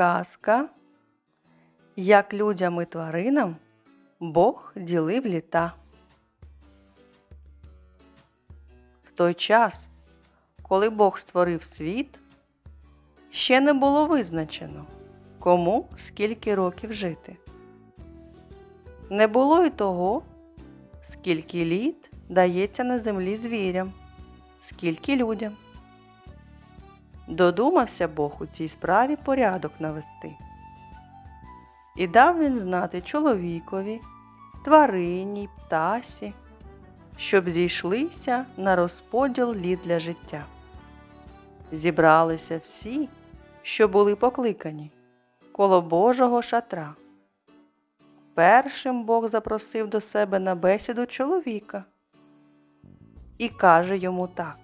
Казка, як людям і тваринам Бог ділив літа. В той час, коли Бог створив світ, ще не було визначено, кому скільки років жити. Не було й того, скільки літ дається на землі звірям, скільки людям. Додумався Бог у цій справі порядок навести. І дав він знати чоловікові, тварині, птасі, щоб зійшлися на розподіл літ для життя. Зібралися всі, що були покликані, коло Божого шатра. Першим Бог запросив до себе на бесіду чоловіка і каже йому так: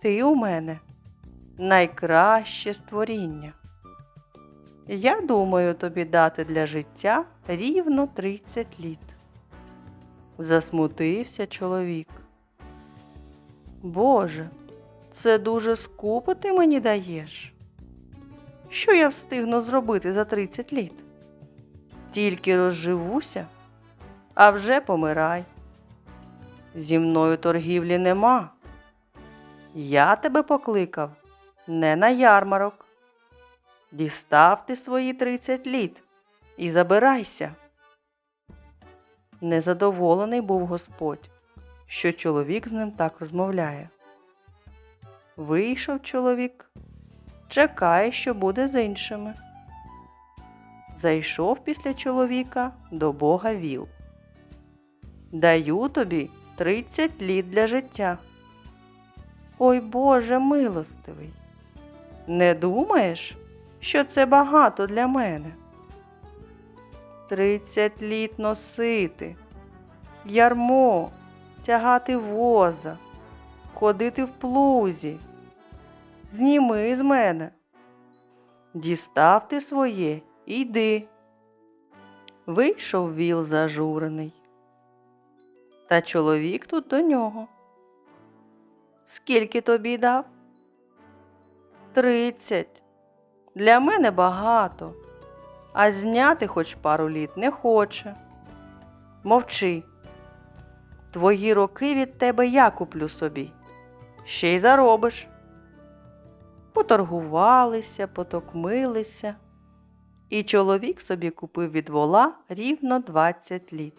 Ти у мене найкраще створіння. Я думаю тобі дати для життя рівно 30 літ. Засмутився чоловік. Боже, це дуже скупо ти мені даєш. Що я встигну зробити за 30 літ? Тільки розживуся, а вже помирай. Зі мною торгівлі нема. Я тебе покликав не на ярмарок. Дістав ти свої тридцять літ і забирайся. Незадоволений був Господь, що чоловік з ним так розмовляє. Вийшов чоловік, чекає, що буде з іншими. Зайшов після чоловіка до Бога віл. Даю тобі тридцять літ для життя. Ой Боже милостивий. Не думаєш, що це багато для мене? Тридцять літ носити, ярмо, тягати воза, ходити в плузі. Зніми з мене. Дістав ти своє і йди. Вийшов віл зажурений. Та чоловік тут до нього. Скільки тобі дав? Тридцять. Для мене багато, а зняти хоч пару літ не хоче. Мовчи. Твої роки від тебе я куплю собі. Ще й заробиш. Поторгувалися, потокмилися, і чоловік собі купив від вола рівно 20 літ.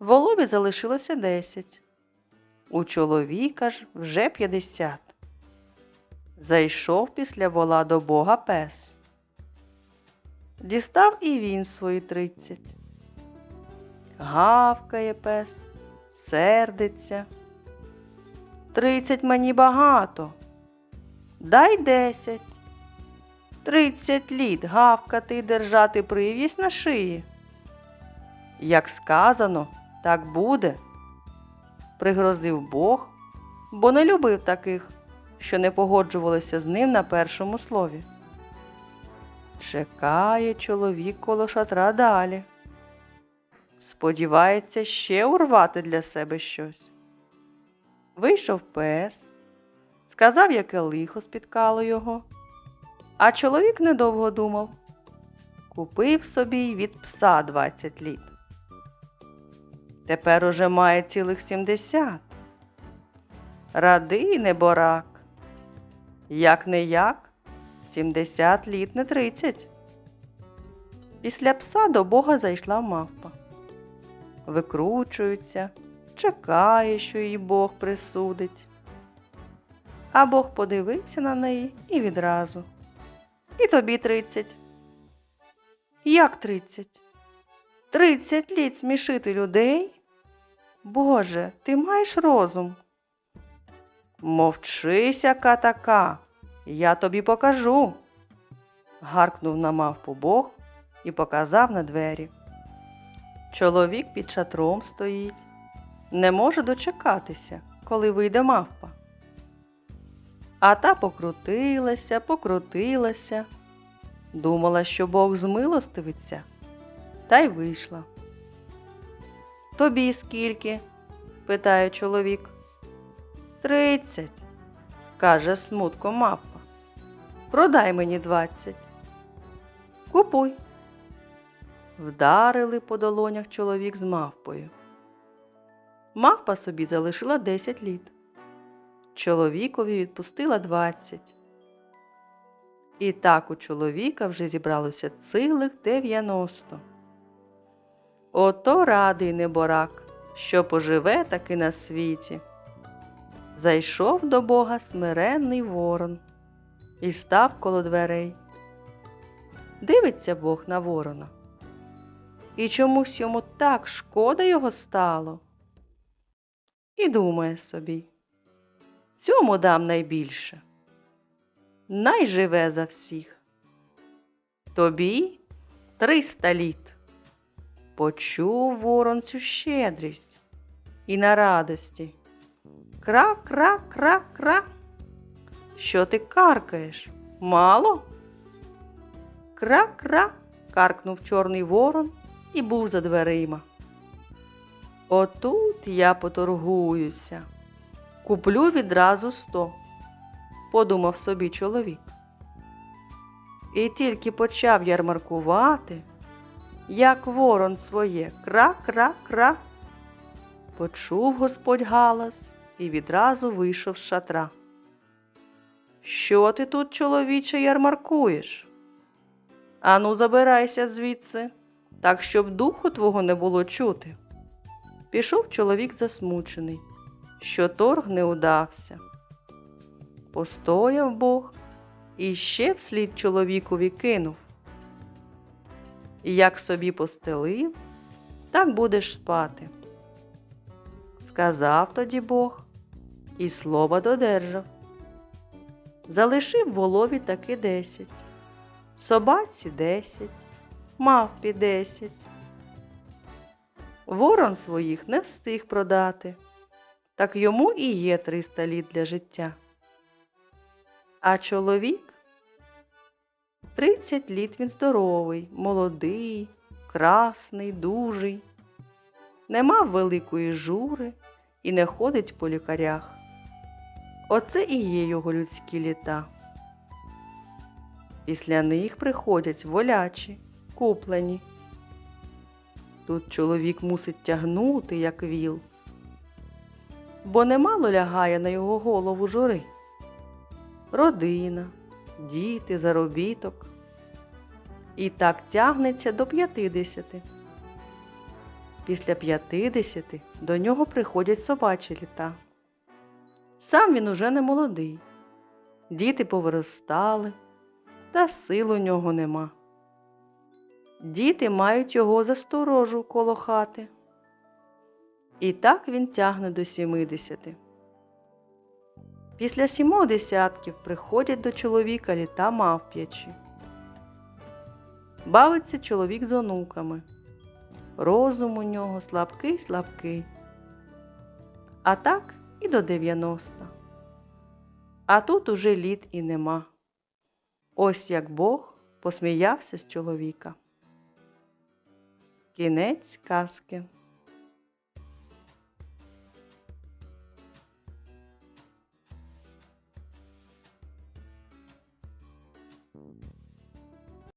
Волові залишилося 10. У чоловіка ж вже 50. Зайшов після вола до Бога пес. Дістав і він свої тридцять. Гавкає пес, сердиться. Тридцять мені багато. Дай десять. Тридцять літ гавкати й держати прив'язь на шиї. Як сказано, так буде. Пригрозив Бог, бо не любив таких що не погоджувалися з ним на першому слові. Чекає чоловік коло шатра далі. Сподівається ще урвати для себе щось. Вийшов пес, сказав, яке лихо спіткало його, а чоловік недовго думав. Купив собі від пса 20 літ. Тепер уже має цілих сімдесят. Радий неборак. Як не як, 70 літ не 30. Після пса до Бога зайшла мавпа. Викручується, чекає, що їй Бог присудить. А Бог подивився на неї і відразу. І тобі тридцять. Як тридцять? Тридцять літ смішити людей? Боже, ти маєш розум? Мовчи, сяка така, я тобі покажу. гаркнув на мавпу Бог і показав на двері. Чоловік під шатром стоїть, не може дочекатися, коли вийде мавпа. А та покрутилася, покрутилася, думала, що Бог змилостивиться, та й вийшла. Тобі скільки? питає чоловік. Тридцять, каже смутко мавпа. Продай мені двадцять. Купуй. Вдарили по долонях чоловік з мавпою. Мавпа собі залишила 10 літ. Чоловікові відпустила 20. І так у чоловіка вже зібралося цілих 90. Ото радий неборак, що поживе таки на світі. Зайшов до Бога смиренний ворон і став коло дверей. Дивиться Бог на ворона. І чомусь йому так шкода його стало. І думає собі, цьому дам найбільше. Най живе за всіх. Тобі триста літ. Почув ворон цю щедрість і на радості. Кра, кра, кра, кра. Що ти каркаєш? Мало? Кра, кра, каркнув чорний ворон і був за дверима. Отут я поторгуюся. Куплю відразу сто, подумав собі чоловік. І тільки почав ярмаркувати, як ворон своє кра-кра-кра. Почув господь галас і відразу вийшов з шатра. Що ти тут, чоловіче, ярмаркуєш? Ану, забирайся звідси, так щоб духу твого не було чути. Пішов чоловік засмучений, що торг не удався. Постояв Бог і ще вслід чоловікові кинув. Як собі постелив, так будеш спати. Сказав тоді Бог і слова додержав. Залишив волові таки десять, собаці десять, мавпі десять. Ворон своїх не встиг продати, так йому і є триста літ для життя. А чоловік тридцять літ він здоровий, молодий, красний, дужий, не мав великої жури і не ходить по лікарях. Оце і є його людські літа. Після них приходять волячі, куплені. Тут чоловік мусить тягнути, як віл, бо немало лягає на його голову жури. Родина, діти, заробіток. І так тягнеться до п'ятидесяти. Після п'ятидесяти до нього приходять собачі літа. Сам він уже не молодий, діти повиростали, та сил у нього нема. Діти мають його за сторожу коло хати. І так він тягне до сімидесяти. Після сімох десятків приходять до чоловіка літа мавп'ячі. Бавиться чоловік з онуками. Розум у нього слабкий слабкий. А так і до 90. А тут уже літ і нема. Ось як Бог посміявся з чоловіка. Кінець казки.